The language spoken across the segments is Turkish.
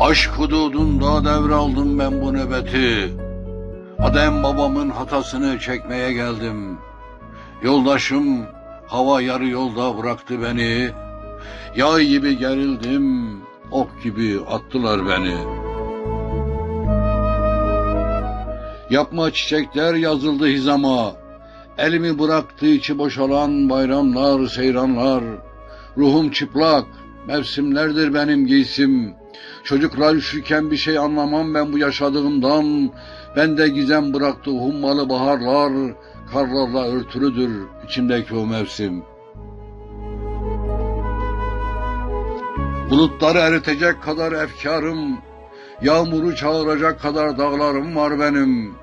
Aşk hududunda devraldım ben bu nöbeti. Adem babamın hatasını çekmeye geldim. Yoldaşım hava yarı yolda bıraktı beni. Yay gibi gerildim, ok gibi attılar beni. Yapma çiçekler yazıldı hizama. Elimi bıraktı içi boşalan bayramlar, seyranlar. Ruhum çıplak, mevsimlerdir benim giysim. Çocuklar üşürken bir şey anlamam ben bu yaşadığımdan. Bende gizem bıraktı hummalı baharlar. Karlarla örtülüdür içimdeki o mevsim. Bulutları eritecek kadar efkarım, yağmuru çağıracak kadar dağlarım var benim.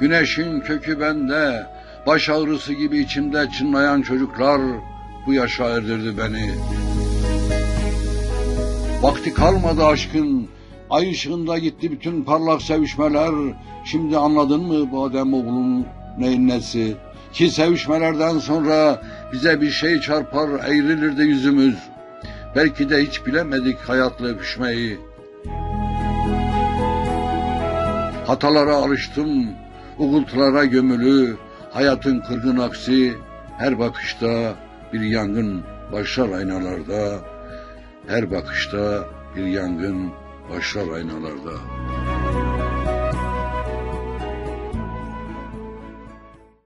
Güneşin kökü bende, baş ağrısı gibi içimde çınlayan çocuklar bu yaşa erdirdi beni. Vakti kalmadı aşkın, ay ışığında gitti bütün parlak sevişmeler. Şimdi anladın mı bu Adem oğlunun neyin nesi? Ki sevişmelerden sonra bize bir şey çarpar eğrilirdi yüzümüz. Belki de hiç bilemedik hayatla öpüşmeyi. Hatalara alıştım, uğultulara gömülü, hayatın kırgın aksi, her bakışta bir yangın başlar aynalarda, her bakışta bir yangın başlar aynalarda.